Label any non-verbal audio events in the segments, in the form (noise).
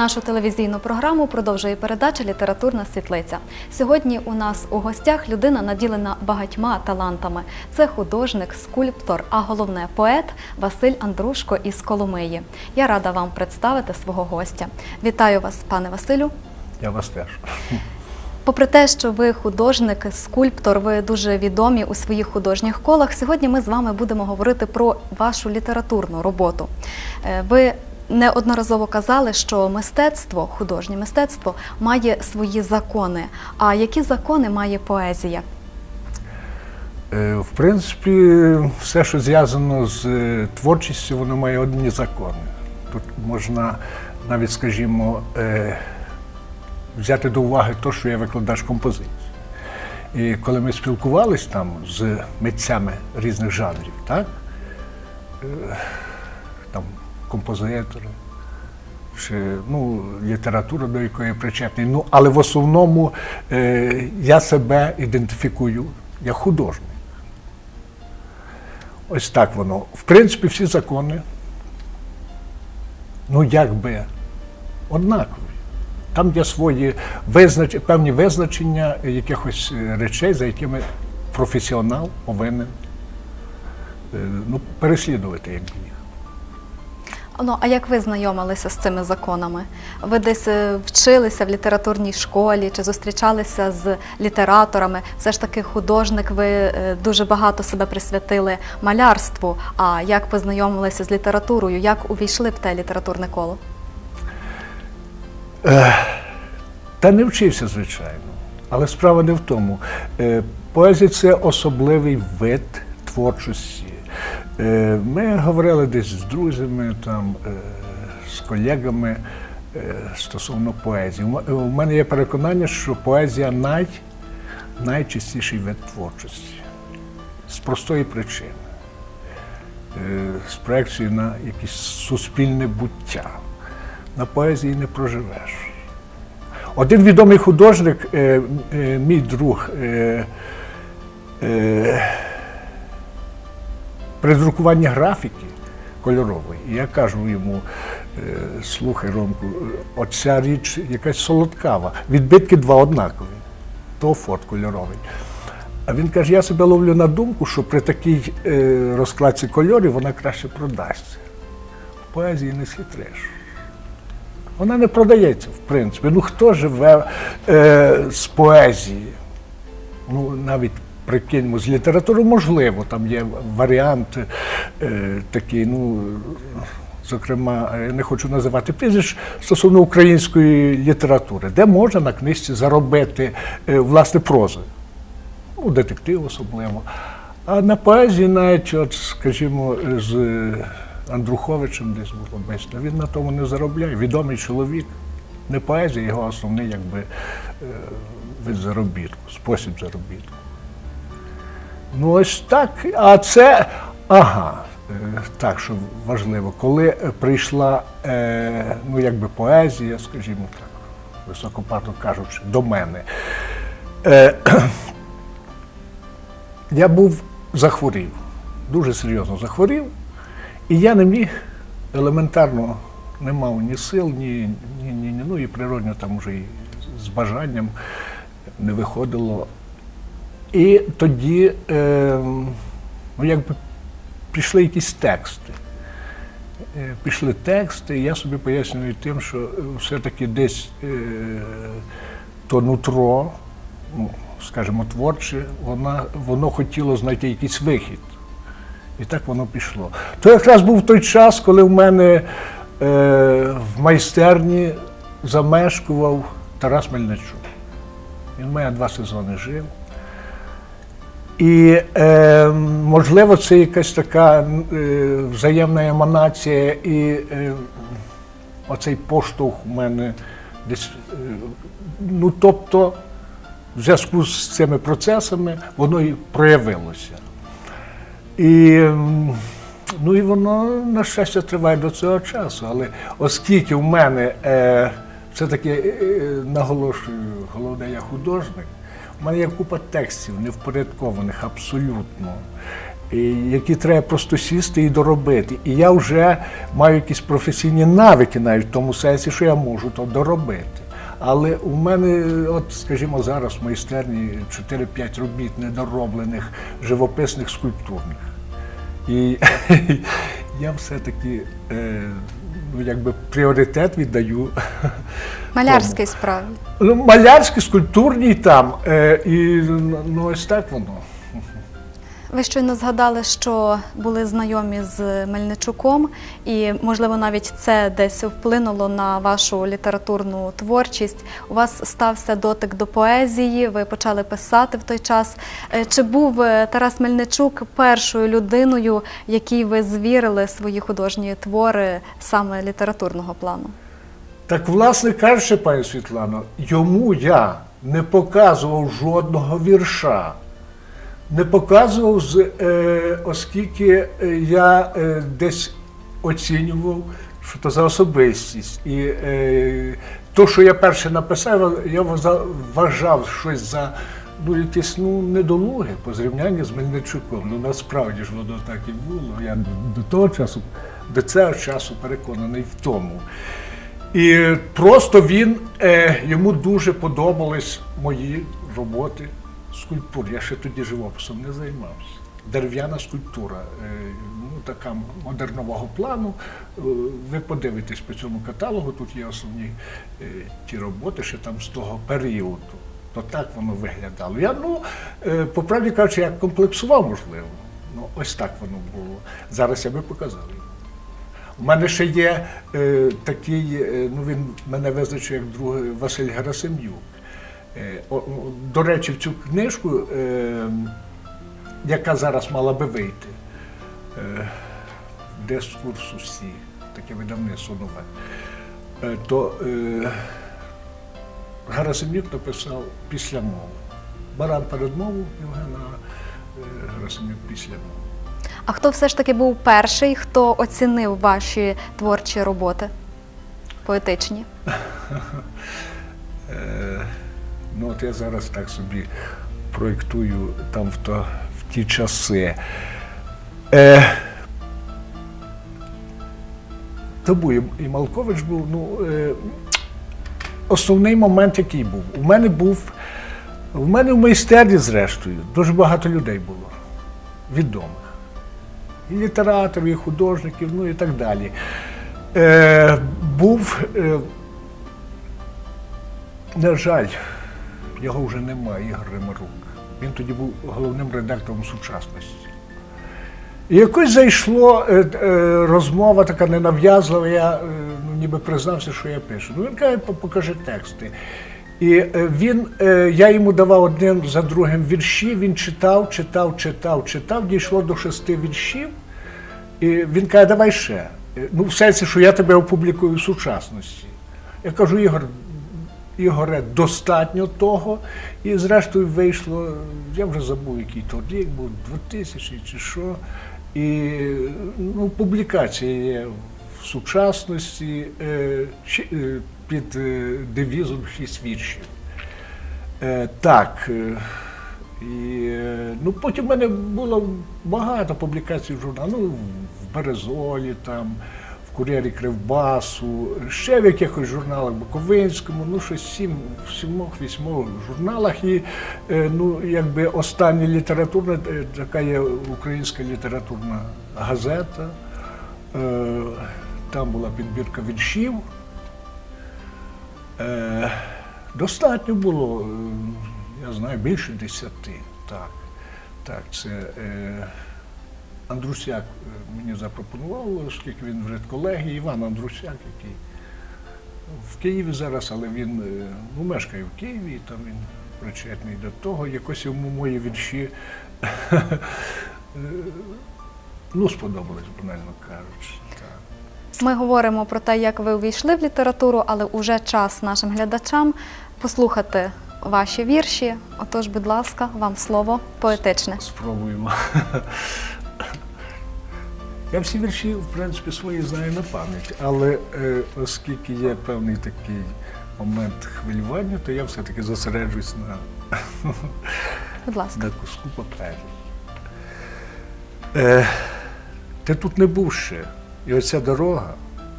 Нашу телевізійну програму продовжує передача Літературна світлиця. Сьогодні у нас у гостях людина наділена багатьма талантами. Це художник, скульптор, а головне поет Василь Андрушко із Коломиї. Я рада вам представити свого гостя. Вітаю вас, пане Василю. Я вас теж. Попри те, що ви художник, скульптор, ви дуже відомі у своїх художніх колах. Сьогодні ми з вами будемо говорити про вашу літературну роботу. Е, Ви неодноразово казали, що мистецтво, художнє мистецтво має свої закони. А які закони має поезія? Е, В принципі, все, що зв'язано з е, творчістю, воно має одні закони. Тут можна навіть, скажімо, е, взяти до уваги те, що я викладач композиції. І коли ми спілкувалися там з митцями різних жанрів, так? Композитори, чи ну, література, до якої причетний. Ну, але в основному е, я себе ідентифікую як художник. Ось так воно. В принципі, всі закони, ну якби однакові. Там є свої визнач... певні визначення якихось е, речей, за якими професіонал повинен е, ну, переслідувати якби їх. Ну, а як ви знайомилися з цими законами? Ви десь е, вчилися в літературній школі чи зустрічалися з літераторами? Все ж таки, художник, ви е, дуже багато себе присвятили малярству. А як познайомилися з літературою? Як увійшли в те літературне коло? Та не вчився, звичайно. Але справа не в тому. Е, Поезія це особливий вид творчості. Е, Ми говорили десь з друзями, там, е, з колегами е, стосовно поезії. У мене є переконання, що поезія най, найчистіший вид творчості. З простої причини. З проекцією на якесь суспільне буття. На поезії не проживеш. Один відомий художник, мій друг, при друкуванні графіки кольорової, і я кажу йому, е, слухай, Ромку, е, оця річ якась солодкава, відбитки два однакові, то фот кольоровий. А він каже, я себе ловлю на думку, що при такій е, розкладці кольорів вона краще продасться. В поезії не схитриш. Вона не продається, в принципі. Ну хто живе е, з поезії? Ну, навіть прикиньмо, з літератури можливо, там є варіант е, такий, ну, зокрема, я не хочу називати прізвищ стосовно української літератури, де можна на книжці заробити е, власне прозою. Ну, детектив особливо. А на поезії, навіть, от, скажімо, з Андруховичем десь було бесіда, він на тому не заробляє. Відомий чоловік. Не поезія, його основний якби, е, вид заробітку, спосіб заробітку. Ну, ось так. А це, ага, е, так, що важливо, коли прийшла е, ну, якби поезія, скажімо так, високопарно кажучи, до мене. Е, (clears throat) я був захворів, дуже серйозно захворів, і я не міг елементарно не мав ні сил, ні, ні, ні, ну і природньо там вже і з бажанням не виходило. І тоді е, ну, якби пішли якісь тексти. Е, Пішли тексти, і я собі пояснюю тим, що е, все-таки десь е, то нутро, ну, скажімо, творче, вона, воно хотіло знайти якийсь вихід. І так воно пішло. То якраз був той час, коли в мене е, в майстерні замешкував Тарас Мельничук. Він в мене два сезони жив. І е, можливо, це якась така е, взаємна еманація, і е, оцей поштовх у мене десь. Е, ну, тобто, в зв'язку з цими процесами воно і проявилося. І, ну, і воно, на щастя, триває до цього часу. Але оскільки в мене е, все-таки е, наголошую, головне, я художник, у мене є купа текстів невпорядкованих абсолютно. які треба просто сісти і доробити. І я вже маю якісь професійні навики навіть в тому сенсі, що я можу то доробити. Але у мене, от, скажімо, зараз в майстерні 4-5 робіт недороблених, живописних, скульптурних. І (laughs) я все-таки е, ну, якби пріоритет віддаю Малярській справі. Ну, малярські, скульптурні там. Е, і ну, ось так воно. Ви щойно згадали, що були знайомі з Мельничуком, і можливо навіть це десь вплинуло на вашу літературну творчість. У вас стався дотик до поезії, ви почали писати в той час. Е, Чи був е, Тарас Мельничук першою людиною, якій ви звірили свої художні твори саме літературного плану? Так, власне кажучи, пані Світлано, йому я не показував жодного вірша. Не показував, е, оскільки е, я е, десь оцінював, що це за особистість. І то, що я перше написав, я вважав- щось за ну, якесь ну, недолуге по зрівнянні з Мельничуком. Ну насправді ж воно так і було. Я до, того часу, до цього часу переконаний в тому. І просто він, йому дуже подобались мої роботи скульптур. Я ще тоді живописом не займався. Дерев'яна скульптура, е, ну така модернового плану. Е, Ви подивитесь по цьому каталогу, тут є основні е, ті роботи, ще там з того періоду. То так воно виглядало. Я, ну, по правді кажучи, я комплексував, можливо. Ну, ось так воно було. Зараз я би показав. У мене ще є такий, ну він мене визначив як другий Василь Герасим'юк. Е, до речі, в цю книжку, е, яка зараз мала би вийти, е, дискурс усі, таке видавництво нове, то Герасим'юк написав після мови. Баран передмову Євгена е, Герасим'юк після мови. А хто все ж таки був перший, хто оцінив ваші творчі роботи поетичні? (laughs) Ну от я зараз так собі проєктую там в, то, в ті часи. Е, і- і Малкович був. Ну, е, основний момент, який був. У мене був. В мене в майстерні, зрештою, дуже багато людей було відомих. І літераторів, і художників, ну і так далі. Е, був е, на жаль, його вже немає, Ігор Римарук. Він тоді був головним редактором сучасності. І якось зайшло е, е, розмова така ненав'язлива, я е, ну, ніби признався, що я пишу. Ну він каже, «По- покажи тексти. І він, я йому давав один за другим вірші, він читав, читав, читав, читав, дійшло до шести віршів. І він каже, давай ще. Ну, в сенсі, що я тебе опублікую в сучасності. Я кажу, Ігор, Ігоре, достатньо того. І зрештою вийшло, я вже забув, який то рік був, 2000 чи що. І ну, публікація є в сучасності е, е, під е, девізом шість віршів. Так. І, ну, потім в мене було багато публікацій в журналах. Ну, в Березолі, там, Кур'єрі Кривбасу, ще в якихось журналах Буковинському, ну щось сім, в сімох-вісьмох журналах. І е, ну, якби остання літературна, е, така є українська літературна газета. Е, Там була підбірка віршів. Достатньо було, я знаю, більше десяти. Так, так це Андрусяк е, мені запропонував, оскільки він вже колеги, Іван Андрусяк, який в Києві зараз, але він е, ну, мешкає в Києві, і там він причетний до того. Якось йому мої вірші е, ну, сподобались, банально кажучи. Ми говоримо про те, як ви увійшли в літературу, але уже час нашим глядачам послухати ваші вірші. Отож, будь ласка, вам слово поетичне. Спробуємо. Я всі вірші, в принципі, свої знаю на пам'ять, але е, оскільки є певний такий момент хвилювання, то я все-таки зосереджуюсь на, Будь ласка. на куску паперу. Е, ти тут не був ще. І оця дорога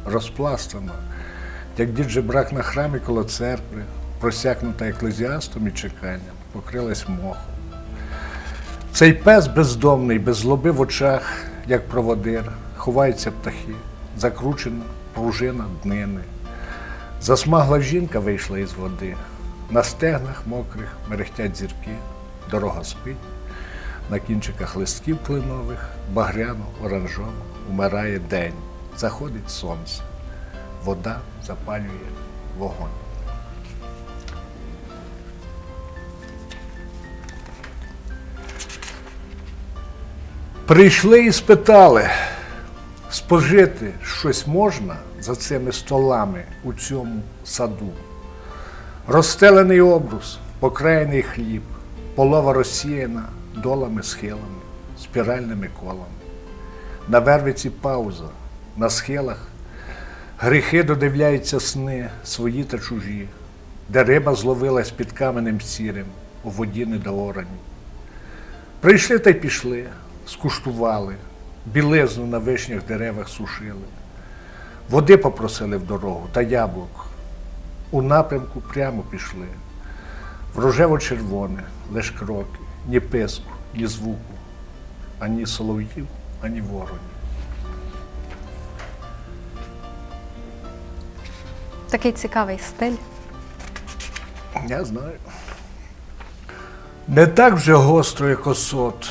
розпластана, як дід жебрак на храмі коло церкви, просякнута еклезіастом і чеканням, покрилась мохом. Цей пес бездомний, без злоби в очах, як проводир, ховаються птахи, закручена пружина днини. Засмагла жінка вийшла із води. На стегнах мокрих мерехтять зірки, дорога спить, на кінчиках листків клинових, багряно, оранжово, вмирає день, заходить сонце, вода запалює вогонь. Прийшли і спитали, спожити щось можна за цими столами у цьому саду. Розстелений обрус, покраєний хліб, полова розсіяна долами схилами, спіральними колами. На вервиці пауза, на схилах гріхи додивляються сни свої та чужі, де риба зловилась під каменем сірим, у воді недоорані. Прийшли та й пішли, скуштували, білизну на вишнях деревах сушили, води попросили в дорогу та яблук. У напрямку прямо пішли. В рожево-червоне, лиш кроки, ні писку, ні звуку, ані солов'їв, ані воронів. Такий цікавий стиль. Я знаю. Не так вже гостро, як осот,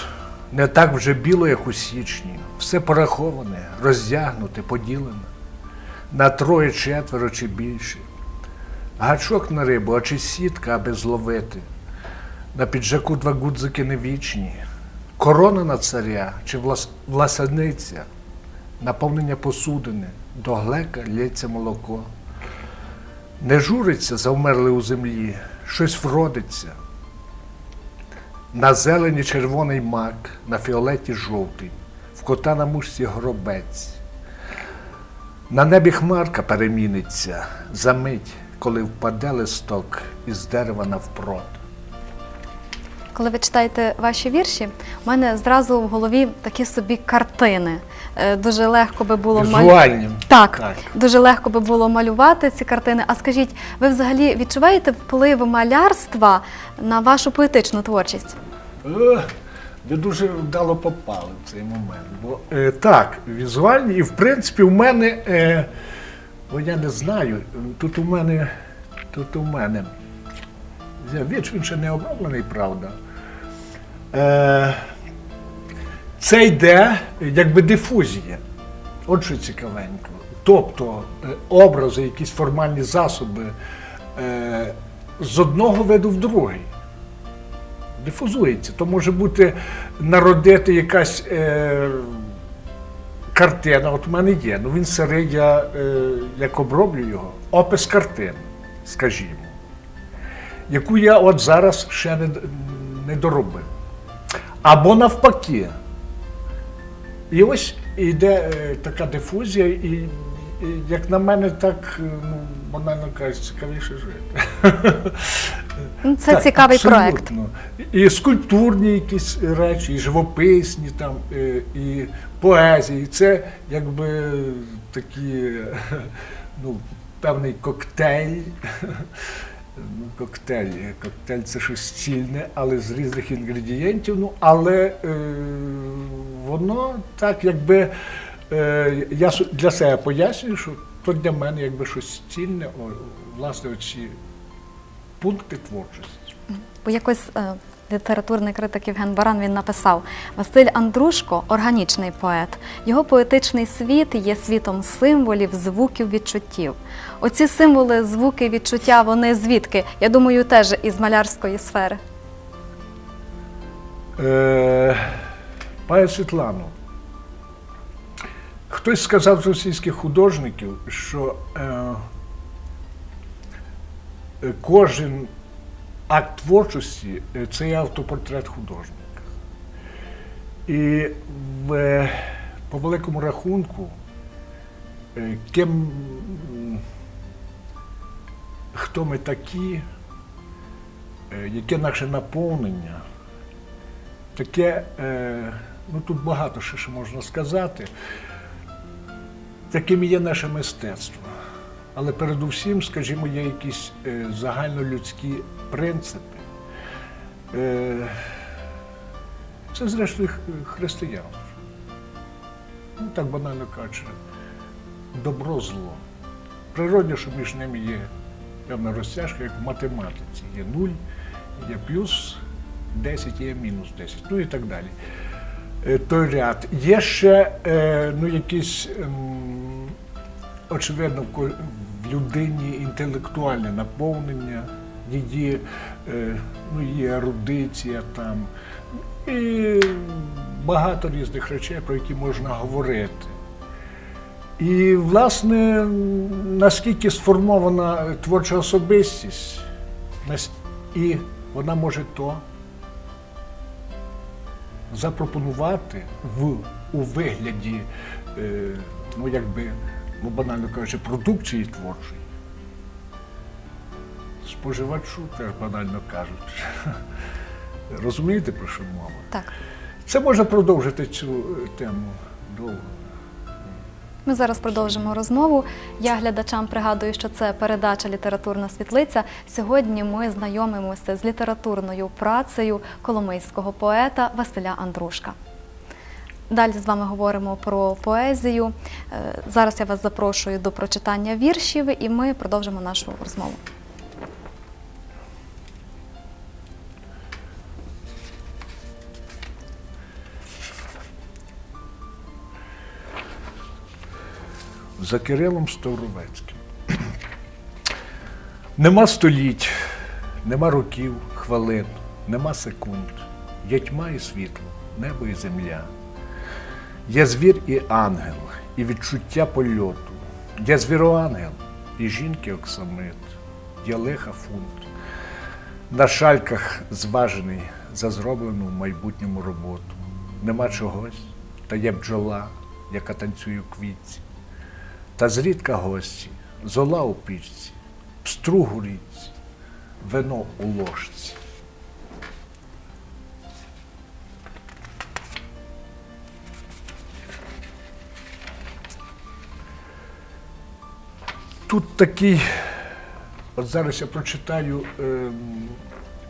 не так вже біло, як у січні. Все пораховане, роздягнуте, поділене. На троє, четверо чи більше. Гачок на рибу, а чи сітка, аби зловити. На піджаку два гудзики не вічні. Корона на царя чи влас... власаниця, наповнення посудини, до глека лється молоко. Не журиться, завмерли у землі, щось вродиться. На зелені червоний мак, на фіолеті жовтий, в кота на мушці гробець. На небі хмарка переміниться за мить, коли впаде листок із дерева навпрот. Коли ви читаєте ваші вірші, у мене зразу в голові такі собі картини. Е, Дуже легко би було Візуальні. Так, Так. дуже легко би було малювати ці картини. А скажіть, ви взагалі відчуваєте вплив малярства на вашу поетичну творчість? Ви дуже вдало попали в цей момент. Бо е, так, візуальні, і в принципі в мене, е, бо я не знаю, тут у мене, тут у мене, віч, він ще не оброблений, правда. Е, це йде якби дифузія. От що цікавенько. Тобто е, образи, якісь формальні засоби е, з одного виду в другий дифузується. То може бути народити якась е, картина. От у мене є. Ну він сирий, я е, як оброблю його, опис картини, скажімо, яку я от зараз ще не, не доробив. Або навпаки. І ось йде е, така дифузія, і, і як на мене, так, е, ну, банально кажуть, цікавіше жити. Ну, Це Так, цікавий абсолютно. І скульптурні якісь речі, і живописні, там, е, і поезії. Це якби такі, ну, певний коктейль. Ну, коктейль. Коктейль це щось стільне, але з різних інгредієнтів. Ну, але е, воно так, якби е, я для себе пояснюю, що то для мене якби щось стільне, власне, оці пункти творчості. Бо якось е, літературний критик Євген Баран він написав: Василь Андрушко органічний поет. Його поетичний світ є світом символів, звуків, відчуттів. Оці символи, звуки, відчуття, вони звідки? Я думаю, теж із малярської сфери. Е, Світлано, хтось сказав з російських художників, що е, кожен акт творчості е, це є автопортрет художника. І в, е, по великому рахунку, е, ким, хто ми такі, яке наше наповнення, таке ну тут багато ще що можна сказати. Таким є наше мистецтво. Але передусім, скажімо, є якісь е, загальнолюдські принципи. Е, це, зрештою, х- християнство. Ну, так банально кажучи, добро зло. Природно, що між ними є певна розтяжка, як в математиці. Є 0, є плюс 10, є мінус 10, ну і так далі. Е, Той ряд. Є ще ну, якісь, ем, очевидно, в людині інтелектуальне наповнення, її, е, ну, ерудиція там. І багато різних речей, про які можна говорити. І, власне, наскільки сформована творча особистість, і вона може то запропонувати в, у вигляді, е, ну якби, ну банально кажучи, продукції творчої. Споживачу теж банально кажуть. (laughs) Розумієте, про що мова? Так. Це можна продовжити цю е, тему довго. Ми зараз продовжимо розмову. Я глядачам пригадую, що це передача Літературна світлиця. Сьогодні ми знайомимося з літературною працею коломийського поета Василя Андрушка. Далі з вами говоримо про поезію. Е, Зараз я вас запрошую до прочитання віршів, і ми продовжимо нашу розмову. за Кирилом Ставровецьким. (clears throat) Нема століть, нема років, хвилин, нема секунд. Є тьма і світло, небо і земля. Є звір і ангел, і відчуття польоту. Є звіроангел, і жінки оксамит, є лиха фунт. На шальках зважений за зроблену в майбутньому роботу. Нема чогось, та є бджола, яка танцює в квітці. Та зрідка гості, зола у пічці, пструг у річці, вино у ложці. Тут такий, от зараз я прочитаю ем,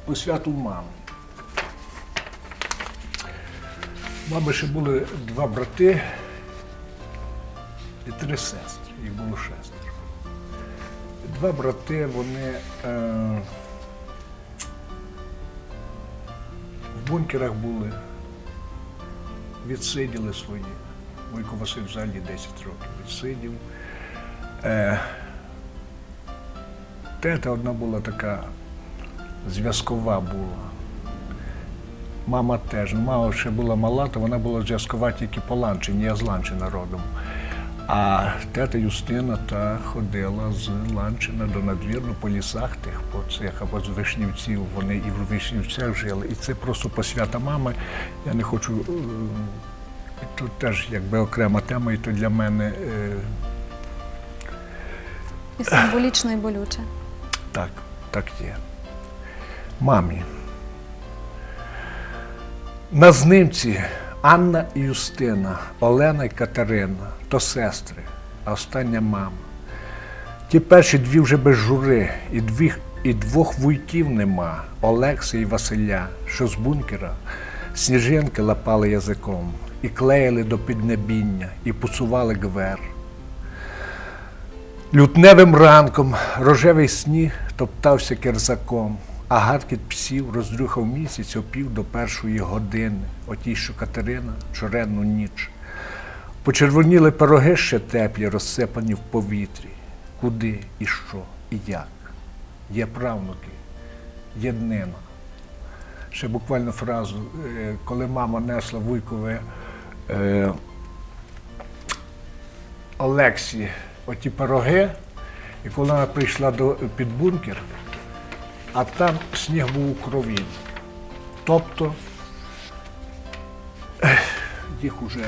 посвяту мами. Мами ще були два брати і три сестри, їх було шестеро. Два брати, вони е, в бункерах були, відсиділи свої. Войко Василь взагалі 10 років відсидів. Е, тета одна була така зв'язкова була. Мама теж. Мама ще була мала, то вона була зв'язкова тільки по Ланчині, я з Ланчина родом. А тета Юстина та ходила з Ланчина до надвірну по лісах тих, по цих або з Вишнівців. Вони і в Вишнівцях жили. І це просто посвята мами. Я не хочу. е, Тут теж якби окрема тема, і то для мене е, І символічно і болюче. Так, так є. Мамі. На знимці Анна і Юстина, Олена і Катерина, то сестри, а остання мама. Ті перші дві вже без жури, і, дві, і двох вуйків нема Олекса і Василя, що з бункера сніжинки лапали язиком, і клеїли до піднебіння, і пусували гвер. Лютневим ранком рожевий сніг топтався керзаком, а гаркіт псів роздрюхав місяць опів до першої години, отій, що Катерина чоренну ніч. Почервоніли пироги ще теплі, розсипані в повітрі. Куди і що, і як. Є правнуки, є днина. Ще буквально фразу, е, коли мама несла вуйкове е, Олексі оті пироги, і коли вона прийшла до, під бункер, а там сніг був у крові. Тобто їх уже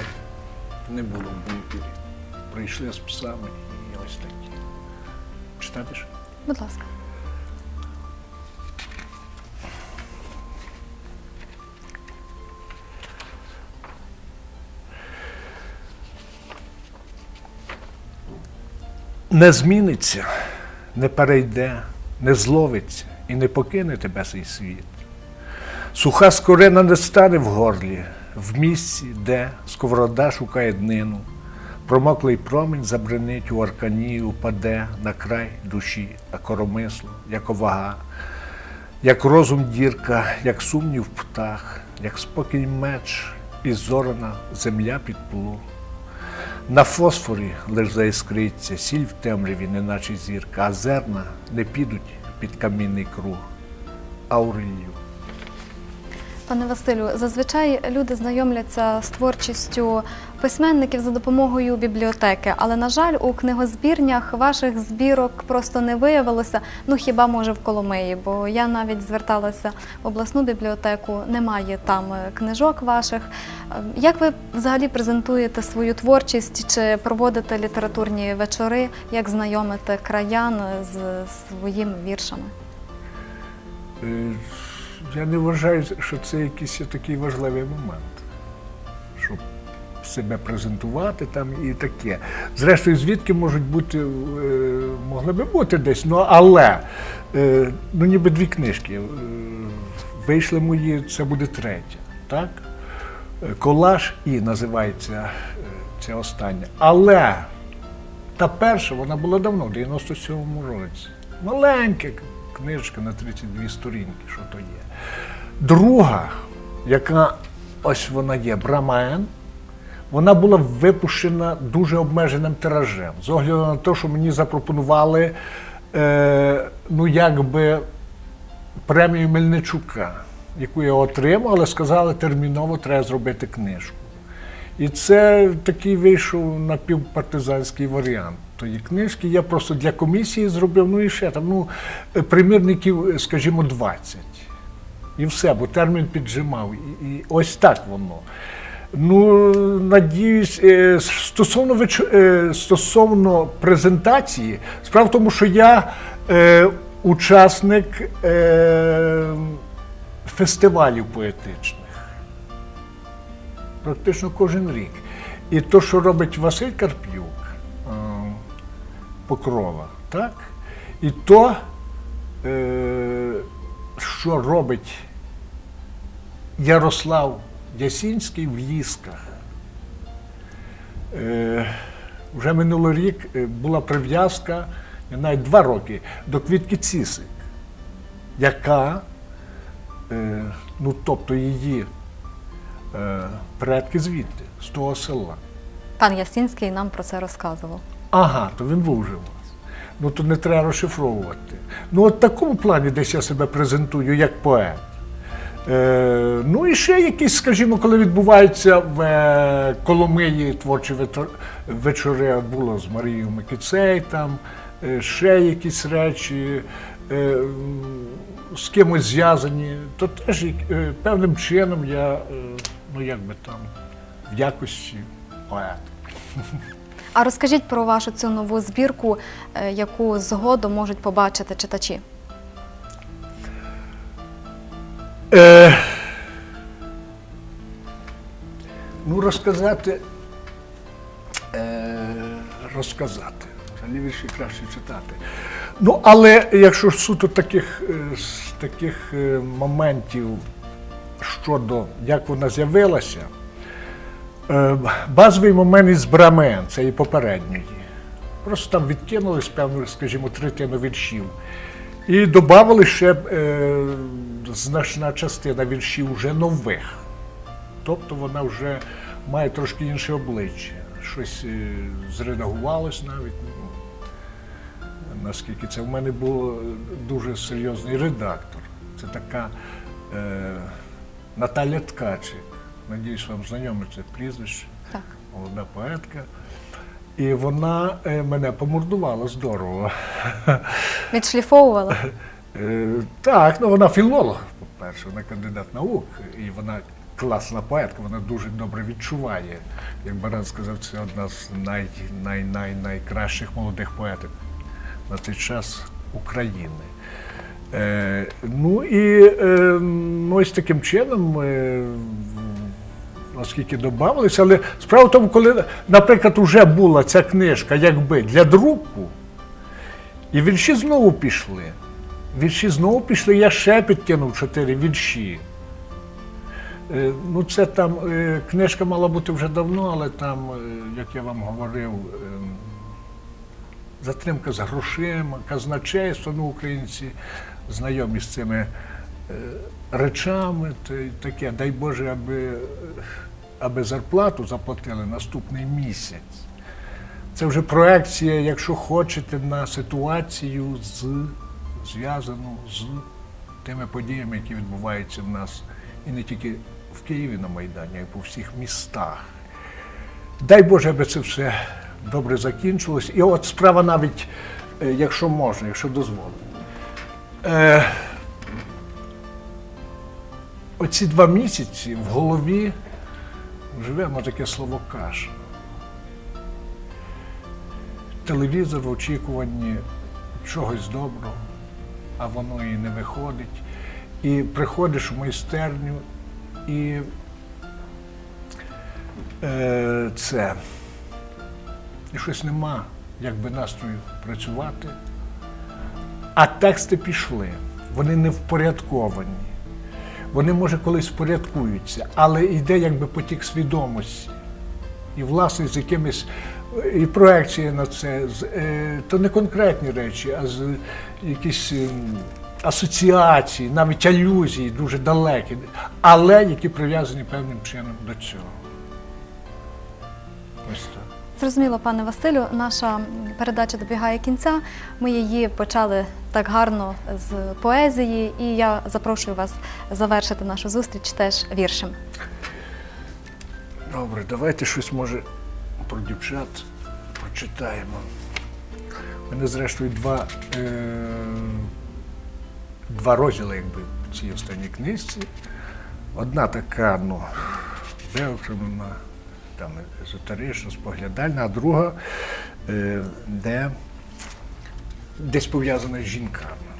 не було в бункері. Прийшли з псами і ось такі. Читати ж? Будь ласка. Не зміниться, не перейде, не зловиться і не покине тебе цей світ. Суха скорина не стане в горлі, в місці, де сковорода шукає днину. Промоклий промінь забринить у аркані, упаде на край душі та коромисло, як овага, як розум дірка, як сумнів птах, як спокій меч і зорана земля під плу. На фосфорі лиш заіскриться, сіль в темряві, неначе зірка, а зерна не підуть під камінний круг. Аурелію. Пане Василю, зазвичай люди знайомляться з творчістю письменників за допомогою бібліотеки, але на жаль, у книгозбірнях ваших збірок просто не виявилося. Ну хіба може в Коломиї, бо я навіть зверталася в обласну бібліотеку, немає там е, книжок ваших. Е, Як ви взагалі презентуєте свою творчість чи проводите літературні вечори? Як знайомите краян з своїми віршами? Я не вважаю, що це якийсь такий важливий момент, щоб себе презентувати там і таке. Зрештою, звідки можуть бути, е, могли би бути десь, ну але е, ну ніби дві книжки. е, Вийшли мої, це буде третя, так? Колаж і називається це останнє. Але та перша, вона була давно, в 97-му році. Маленька книжка на 32 сторінки, що то є. Друга, яка ось вона є, Брамаен, вона була випущена дуже обмеженим тиражем. З огляду на те, що мені запропонували е, ну, якби премію Мельничука, яку я отримав, але сказали, терміново треба зробити книжку. І це такий вийшов напівпартизанський варіант тої книжки. Я просто для комісії зробив, ну і ще там, ну, примірників, скажімо, 20. І все, бо термін піджимав. І, і ось так воно. Ну, надіюсь, е, стосовно, е, стосовно презентації, справа в тому, що я е, учасник е, фестивалів поетичних практично кожен рік. І то, що робить Василь Карп'юк, Покрова, так? І то, е, що робить Ярослав Ясінський в Їсках. Е, Вже минулий рік е, була прив'язка, навіть два роки, до квітки Цісик, яка, ну тобто її предки звідти, з того села. Пан Ясінський нам про це розказував. Ага, то він був вже вас. Ну то не треба розшифровувати. Ну, от в такому плані десь я себе презентую як поет. Е, ну і ще якісь, скажімо, коли відбуваються в е, Коломиї творчі вечори, було з Марією Микицей, там е, ще якісь речі, е, з кимось зв'язані, то теж е, певним чином я, е, ну як би там, в якості поета. А розкажіть про вашу цю нову збірку, е, яку згодом можуть побачити читачі. Е, ну, розказати. Е, розказати. Взагалі вірші краще читати. Ну, але якщо суто таких, е, з таких е, моментів щодо як вона з'явилася, базовий момент із Брамен, це і попередньої. Просто там відкинулись, певно, скажімо, третину віршів. І додали ще е, значна частина віршів вже нових. Тобто вона вже має трошки інше обличчя. Щось е, зредагувалось навіть. Ну, наскільки це в мене був дуже серйозний редактор. Це така е, Наталя Ткачик. Надіюсь, вам знайоме це прізвище Так. молода поетка. І вона е, мене помордувала здорово. (laughs) Відшліфовували. Е, Так, ну вона філолог, по-перше, вона кандидат наук, і вона класна поетка, вона дуже добре відчуває. Як Баран сказав, це одна з най, най, най, найкращих молодих поетів на цей час України. Е, ну і е, ну, ось таким чином, е, наскільки додавалися, але справа в тому, коли, наприклад, вже була ця книжка якби для друку, І вірші знову пішли. Вірші знову пішли, я ще підкинув чотири вірші. Е, Ну, це там е, книжка мала бути вже давно, але там, е, як я вам говорив, ем, затримка з грошима, казначейство, ну, українці знайомі з цими речами, то й таке, дай Боже, аби, е, аби зарплату заплатили наступний місяць. Це вже проекція, якщо хочете, на ситуацію з, зв'язану з тими подіями, які відбуваються в нас і не тільки в Києві на Майдані, а й по всіх містах. Дай Боже, аби це все добре закінчилось. І от справа навіть, е, якщо можна, якщо дозволить. Оці два місяці в голові живемо таке слово каша. Телевізор в очікуванні чогось доброго, а воно і не виходить. І приходиш в майстерню і е, це. І щось нема, як би настрою працювати. А тексти пішли, вони не впорядковані. Вони, може, колись впорядкуються, але йде якби потік свідомості. І, власне, з якимись і проекція на це, е, то не конкретні речі, а з якісь ем, асоціації, навіть алюзії дуже далекі, але які прив'язані певним чином до цього. Ось так. Зрозуміло, пане Василю, наша передача добігає кінця. Ми її почали так гарно з поезії, і я запрошую вас завершити нашу зустріч теж віршем. Добре, давайте щось може про дівчат почитаємо. У мене, зрештою, два, е, два розділи, якби, в цій останній книжці. Одна така, ну, де виокремлена, там езотерична, споглядальна, а друга, е, де десь пов'язана з жінками.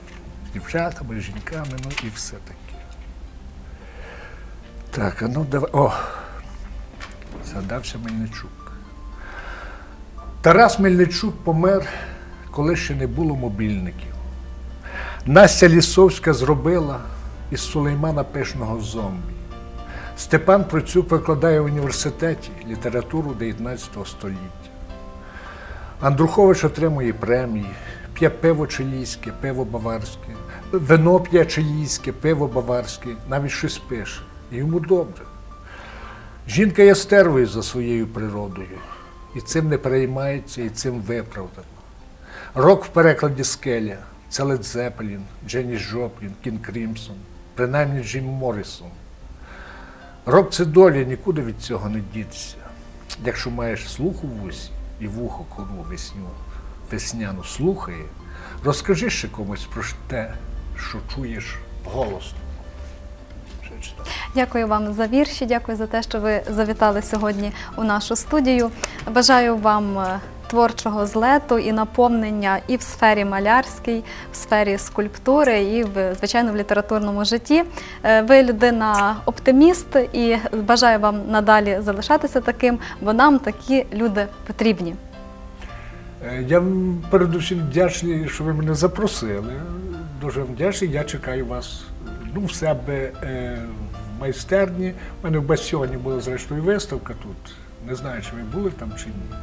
З дівчатами, з жінками, ну і все таке. Так, ну давай. О! Згадався Мельничук. Тарас Мельничук помер, коли ще не було мобільників. Настя Лісовська зробила із Сулеймана пишного зомбі. Степан Процюк викладає в університеті літературу 19 століття. Андрухович отримує премії, п'є пиво чилійське, пиво баварське, вино п'є чилійське, пиво баварське, навіть щось пише. Йому добре. Жінка є стервою за своєю природою, і цим не переймається, і цим виправдано. Рок в перекладі скеля це Лед Зепелін, Дженні Жоплін, Кін Крімсон, принаймні Джим Моррісон. Рок це доля, нікуди від цього не дітися. Якщо маєш слух у вусі і вухо кору весню, весняну слухає, розкажи ще комусь про те, що чуєш голосно. Дякую вам за вірші, дякую за те, що ви завітали сьогодні у нашу студію. Бажаю вам е, творчого злету і наповнення і в сфері малярській, в сфері скульптури, і в звичайно в літературному житті. Е, Ви людина оптиміст і бажаю вам надалі залишатися таким, бо нам такі люди потрібні. Е, Я передусім вдячний, що ви мене запросили. Дуже вдячний. Я чекаю вас ну, в себе е, в майстерні. У мене в Бастіоні була зрештою виставка тут. Не знаю, чи ви були там чи ні.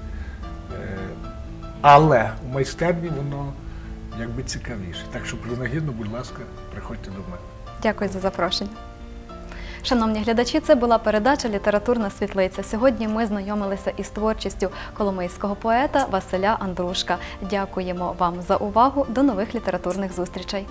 Е, але в майстерні воно якби цікавіше. Так що принагідно, будь ласка, приходьте до мене. Дякую за запрошення. Шановні глядачі, це була передача Літературна світлиця. Сьогодні ми знайомилися із творчістю коломийського поета Василя Андрушка. Дякуємо вам за увагу. До нових літературних зустрічей.